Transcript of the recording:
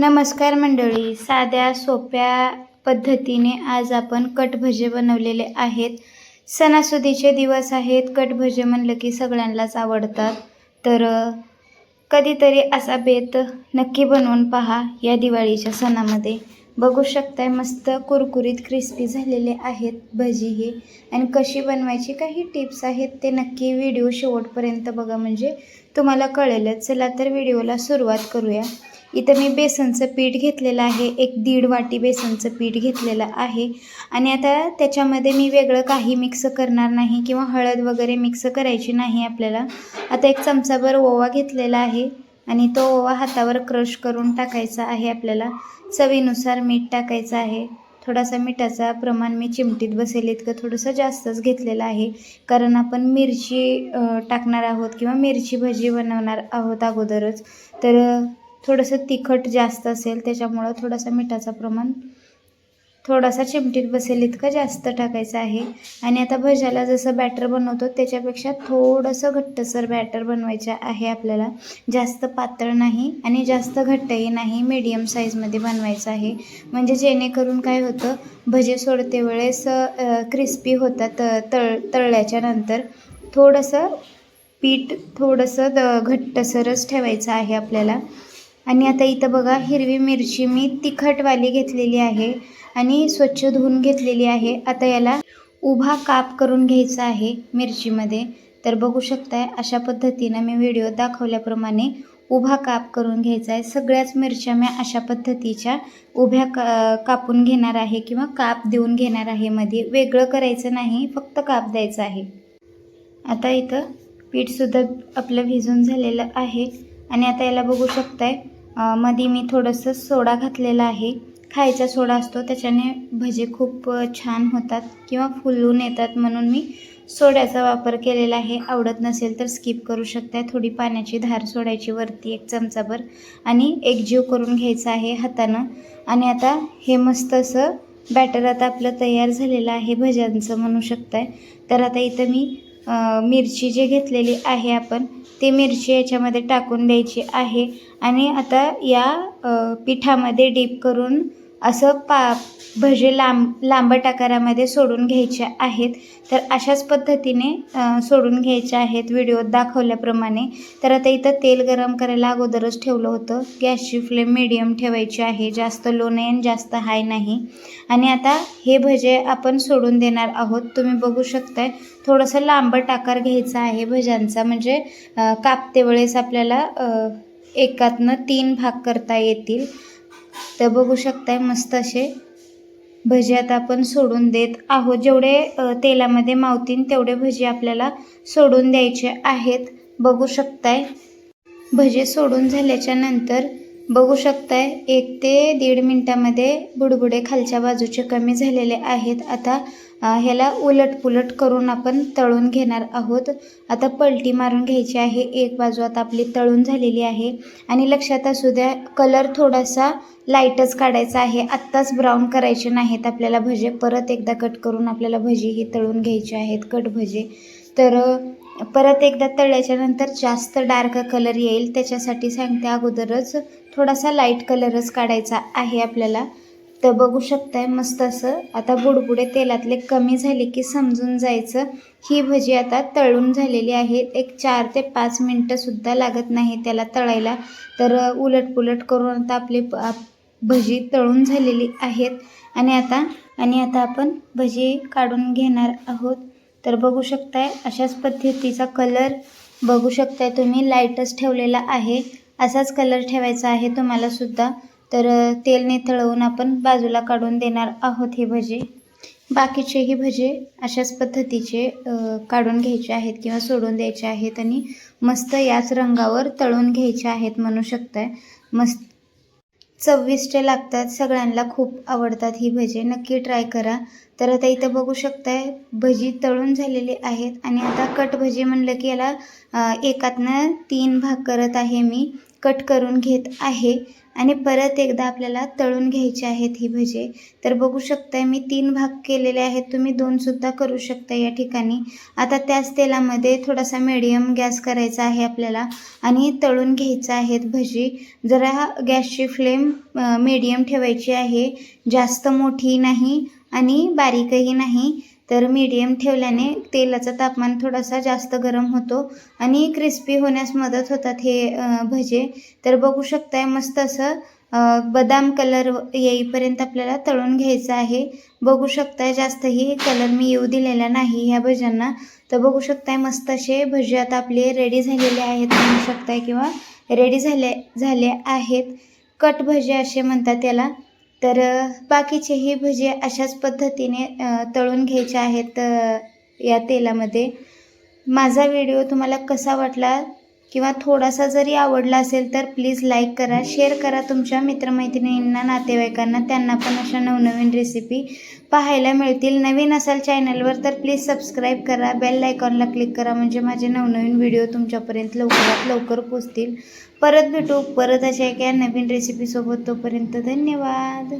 नमस्कार मंडळी. साध्या सोप्या पद्धतीने आज आपण कटभजे बनवलेले आहेत. सणासुदीचे दिवस आहेत. कटभजे म्हणलं की सगळ्यांनाच आवडतात. तर कधीतरी असा बेत नक्की बनवून पहा या दिवाळीच्या सणामध्ये. बघू शकताय मस्त कुरकुरीत क्रिस्पी झालेले आहेत भजी हे. आणि कशी बनवायची काही टिप्स आहेत ते नक्की व्हिडिओ शेवटपर्यंत बघा. म्हणजे तुम्हाला कळेलच. चला तर व्हिडिओला सुरुवात करूया. इथं मी बेसनचं पीठ घेतलेलं आहे. एक दीड वाटी बेसनचं पीठ घेतलेलं आहे. आणि आता त्याच्यामध्ये मी वेगळं काही मिक्स करणार नाही किंवा हळद वगैरे मिक्स करायची नाही आपल्याला. आता एक चमचाभर ओवा घेतलेला आहे. आणि तो ओवा हातावर क्रश करून टाकायचा आहे आपल्याला. चवीनुसार मीठ टाकायचं आहे. थोडासा मिठाचा प्रमाण मी चिमटीत बसेल इतकं थोडंसं जास्तच घेतलेलं आहे. कारण आपण मिरची टाकणार आहोत किंवा मिरची भजी बनवणार आहोत अगोदरच. तर थोडंसं तिखट जास्त असेल त्याच्यामुळं थोडासा मिठाचा प्रमाण थोडासा चिमटीत बसेल इतकं जास्त टाकायचं आहे. आणि आता भज्याला जसं बॅटर बनवतो त्याच्यापेक्षा थोडंसं घट्टसर बॅटर बनवायचं आहे आपल्याला. जास्त पातळ नाही आणि जास्त घट्टही नाही मीडियम साईजमध्ये बनवायचं आहे. म्हणजे जेणेकरून काय होतं भजे सोडते वेळेस क्रिस्पी होतात तळ तळल्याच्या नंतर थोडंसं पीठ थोडंसं द घट्टसरच ठेवायचं आहे आपल्याला. आणि आता इथं बघा हिरवी मिरची मी तिखटवाली घेतलेली आहे आणि स्वच्छ धुवून घेतलेली आहे. आता याला उभा काप करून घ्यायचा आहे मिरचीमध्ये. तर बघू शकताय अशा पद्धतीनं मी व्हिडिओ दाखवल्याप्रमाणे उभा काप करून घ्यायचा आहे. सगळ्याच मिरच्या मी अशा पद्धतीच्या उभ्या का कापून घेणार आहे किंवा काप देऊन घेणार आहे. मध्ये वेगळं करायचं नाही फक्त काप द्यायचा आहे. आता इथं पीठसुद्धा आपलं भिजून झालेलं आहे. आणि आता याला बघू शकताय मध्ये मी थोडंसं सोडा घातलेला आहे. खायचा सोडा असतो त्याच्याने भजे खूप छान होतात किंवा फुलून येतात म्हणून मी सोड्याचा वापर केलेला आहे. आवडत नसेल तर स्किप करू शकता थोडी पाण्याची धार सोडायची वरती एक चमचाभर आणि एकजीव करून घ्यायचं आहे हातानं. आणि आता हे मस्त असं बॅटर आता आपलं तयार झालेलं आहे भज्यांचं म्हणू शकताय. तर आता इथं मी मिरची जी घेतलेली आहे आपण ती मिरची याच्यामध्ये टाकून द्यायची आहे. आणि आता या पिठामध्ये डीप करून असं पा भजे लांब लांबट आकारामध्ये सोडून घ्यायचे आहेत. तर अशाच पद्धतीने सोडून घ्यायचे आहेत व्हिडिओत दाखवल्याप्रमाणे. तर आता इथं तेल गरम करायला अगोदरच ठेवलं होतं. गॅसची फ्लेम मिडियम ठेवायची आहे. जास्त लो नाही आणि जास्त हाय नाही. आणि आता हे भजे आपण सोडून देणार आहोत. तुम्ही बघू शकताय थोडंसं लांबट आकार घ्यायचा आहे भज्यांचा. म्हणजे कापते वेळेस आपल्याला एकातनं तीन भाग करता येतील. तर बघू शकताय मस्त असे भजी आता आपण सोडून देत आहोत. जेवढे तेलामध्ये मावतीन तेवढे भजी आपल्याला सोडून द्यायचे आहेत. बघू शकताय. भजे सोडून झाल्याच्यानंतर बघू शकताय एक ते दीड मिनटामध्ये बुडबुडे खालच्या बाजूचे कमी झालेले आहेत. आता ह्याला उलटपुलट करून आपण तळून घेणार आहोत. आता पलटी मारून घ्यायची आहे. एक बाजू आता आपली तळून झालेली आहे. आणि लक्षात असू द्या कलर थोडासा लाईटच काढायचा आहे. आत्ताच ब्राऊन करायचे नाहीत आपल्याला भजे. परत एकदा कट करून आपल्याला भजी ही तळून घ्यायची आहेत. कट भजे. तर परत एकदा तळल्याच्यानंतर जास्त डार्क कलर येईल. त्याच्यासाठी सांगते अगोदरच थोडासा लाइट कलरच काढायचा आहे आपल्याला. तर बघू शकताय मस्त असं. आता बुडबुडे तेलातले कमी झाले की समजून जायचं. ही भजी आता तळून झालेली आहे. एक चार ते पाच मिनटंसुद्धा लागत नाही त्याला तळायला. तर उलटपुलट करून आता आपली भजी तळून झालेली आहेत. आणि आता आणि आता आपण भजी काढून घेणार आहोत. तर बघू शकताय अशाच पद्धतीचा कलर बघू शकताय तुम्ही. लाईटच ठेवलेला आहे. असाच कलर ठेवायचा आहे तुम्हाला सुद्धा. तर तेलने तेल आपण बाजूला काढून देणार आहोत हे भजे. बाकीचेही भजे अशाच पद्धतीचे काढून घ्यायचे आहेत किंवा सोडून द्यायचे आहेत आणि मस्त याच रंगावर तळून घ्यायचे आहेत म्हणू शकताय. मस्त चविष्ट लागतात सगळ्यांना खूप आवडतात ही भजे. नक्की ट्राय करा. तर आता इथं बघू शकताय भजी तळून झालेली आहेत आणि आता कट भजी म्हणलं की याला एकातनं तीन भाग करत आहे मी. कट करून घेत आहे आणि परत एकदा आपल्याला तळून घ्यायचे आहेत ही भजे. तर बघू शकताय मी तीन भाग केलेले आहेत. तुम्ही दोनसुद्धा करू शकता या ठिकाणी. आता त्याच तेलामध्ये थोडासा मीडियम गॅस करायचा आहे आपल्याला आणि तळून घ्यायचं आहेत भजी. जरा गॅसची फ्लेम मीडियम ठेवायची आहे. जास्त मोठी नाही आणि बारीकही नाही. तर मीडियम ठेवल्याने तेलाचं तापमान थोडासा जास्त गरम होतो आणि क्रिस्पी होण्यास मदत होतात हे भजे. तर बघू शकताय मस्त असं बदाम कलर येईपर्यंत आपल्याला तळून घ्यायचं आहे. बघू शकताय जास्तही कलर मी येऊ दिलेला नाही ह्या भज्यांना. तर बघू शकताय मस्त असे भजे आता आपले रेडी झालेले आहेत म्हणू शकताय किंवा रेडी झाले झाले आहेत. कट भजे असे म्हणतात त्याला. तर बाकीचे बाकीचेही भजे अशाच पद्धतीने तळून घ्यायचे आहेत या तेलामध्ये. माझा व्हिडिओ तुम्हाला कसा वाटला किंवा थोडासा जरी आवडला असेल तर प्लीज लाईक करा शेअर करा तुमच्या मित्रमैत्रिणींना नातेवाईकांना. त्यांना पण अशा नवनवीन रेसिपी पाहायला मिळतील. नवीन असाल चॅनलवर तर प्लीज सबस्क्राईब करा. बेल आयकॉनला क्लिक करा म्हणजे माझे नवनवीन व्हिडिओ तुमच्यापर्यंत लवकरात लवकर पोचतील परत भेटू. परत अशा एका नवीन रेसिपीसोबत तोपर्यंत धन्यवाद.